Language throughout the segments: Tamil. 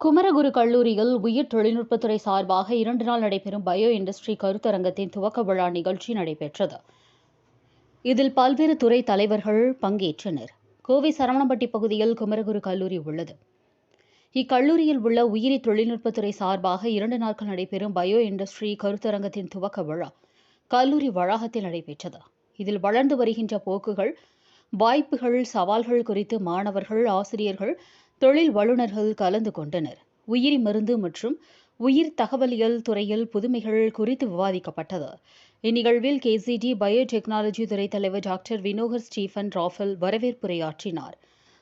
குமரகுரு கல்லூரியில் உயிர் தொழில்நுட்பத்துறை சார்பாக இரண்டு நாள் நடைபெறும் பயோ இண்டஸ்ட்ரி கருத்தரங்கத்தின் துவக்க விழா நிகழ்ச்சி நடைபெற்றது. இதில் பல்வேறு துறை தலைவர்கள் பங்கேற்றனர். கோவை சரவணம்பட்டி பகுதியில் குமரகுரு கல்லூரி உள்ளது. இக்கல்லூரியில் உள்ள உயிரி தொழில்நுட்பத்துறை சார்பாக இரண்டு நாட்கள் நடைபெறும் பயோ இண்டஸ்ட்ரி கருத்தரங்கத்தின் துவக்க விழா கல்லூரி வளாகத்தில் நடைபெற்றது. இதில் வளர்ந்து வருகின்ற போக்குகள் வாய்ப்புகள் சவால்கள் குறித்து மாணவர்கள் ஆசிரியர்கள் தொழில் வல்லுநர்கள் கலந்து கொண்டனர். உயிரி மருந்து மற்றும் உயிர் தகவலியல் துறையில் புதுமைகள் குறித்து விவாதிக்கப்பட்டது. இந்நிகழ்வில் கேசிடி பயோடெக்னாலஜி துறை தலைவர் டாக்டர் வினோகர் ஸ்டீஃபன் ராஃபல் வரவேற்புரையாற்றினார்.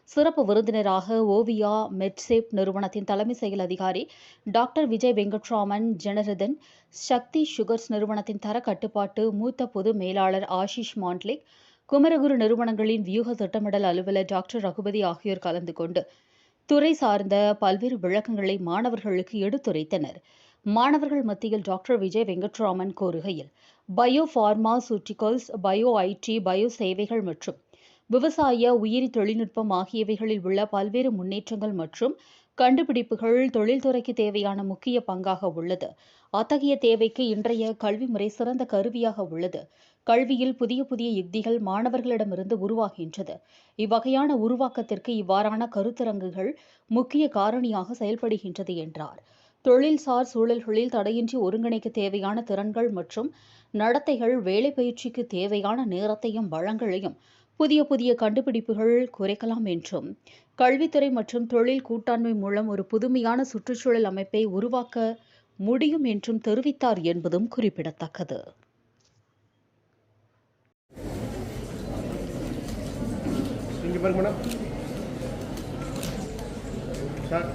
சிறப்பு விருந்தினராக ஓவியா மெட்சேப் நிறுவனத்தின் தலைமை செயல் அதிகாரி டாக்டர் விஜய் வெங்கட்ராமன் ஜனரதன் சக்தி சுகர்ஸ் நிறுவனத்தின் தர கட்டுப்பாட்டு மூத்த பொது மேலாளர் ஆஷிஷ் மாண்ட்லிக் குமரகுரு நிறுவனங்களின் வியூக திட்டமிடல் அலுவலர் டாக்டர் ரகுபதி ஆகியோர் கலந்து கொண்டு துறை சார்ந்த பல்வேறு விளக்கங்களை மாணவர்களுக்கு எடுத்துரைத்தனர். மாணவர்கள் மத்தியில் டாக்டர் விஜய் வெங்கட்ராமன் கூறுகையில் bio pharmaceuticals bio IT bio சேவைகள் மற்றும் விவசாய உயிரி தொழில்நுட்பம் ஆகியவைகளில் உள்ள பல்வேறு முன்னேற்றங்கள் மற்றும் கண்டுபிடிப்புகள் தொழில்துறைக்கு தேவையான முக்கிய பங்காக உள்ளது. அத்தகைய தேவைக்கு இன்றைய கல்வி முறை சிறந்த கருவியாக உள்ளது. கல்வியில் புதிய புதிய யுக்திகள் மாணவர்களிடமிருந்து உருவாகின்றது. இவ்வகையான உருவாக்கத்திற்கு இவ்வாறான கருத்தரங்குகள் முக்கிய காரணியாக செயல்படுகின்றது என்றார். தொழில்சார் சூழல்களில் தடையின்றி ஒருங்கிணைக்க தேவையான திறன்கள் மற்றும் நடத்தைகள் வேலை பயிற்சிக்கு தேவையான நேரத்தையும் வளங்களையும் புதிய புதிய கண்டுபிடிப்புகள் குறைக்கலாம் என்றும் கல்வித்துறை மற்றும் தொழில் கூட்டாண்மை மூலம் ஒரு புதுமையான சுற்றுச்சூழல் அமைப்பை உருவாக்க முடியும் என்றும் தெரிவித்தார் என்பதும் குறிப்பிடத்தக்கது. Ticket ಬರ್ಗ madam sir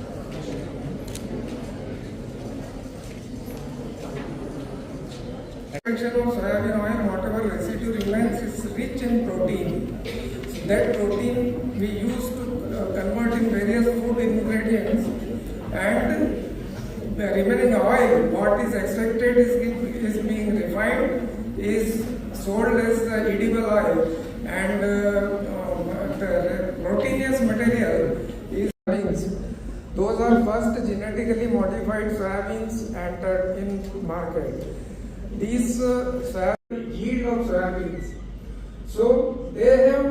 of soybean oil whatever residue remains is rich in protein that protein we use to convert in various food ingredients and the remaining oil what is extracted is, is being refined is sold as edible Those are first genetically modified soybeans entered in market these uh, yield of soybeans. So they have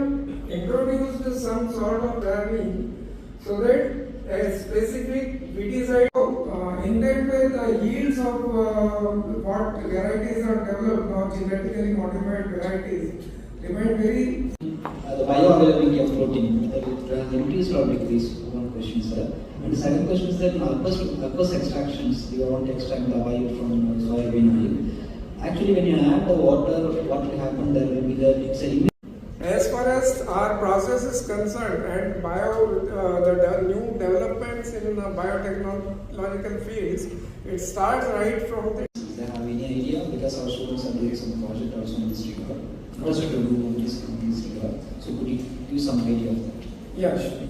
introduced some sort of soybean so that a specific weedicide uh, in that way the yields of uh, what varieties are developed now genetically modified varieties remain very Uh, the bioavailability of protein, uh, it has increased or decreased? One question, sir. And the second question is that in aqueous, extractions, you want to extract the oil from soybean oil. Actually, when you add the water, what will happen there will be that it's a As far as our process is concerned and bio, uh, the de- new developments in the biotechnological fields, it starts right from the they have any idea? Because our students are doing some project also in this regard. Also to do on this. So could you give some idea of that? Yes.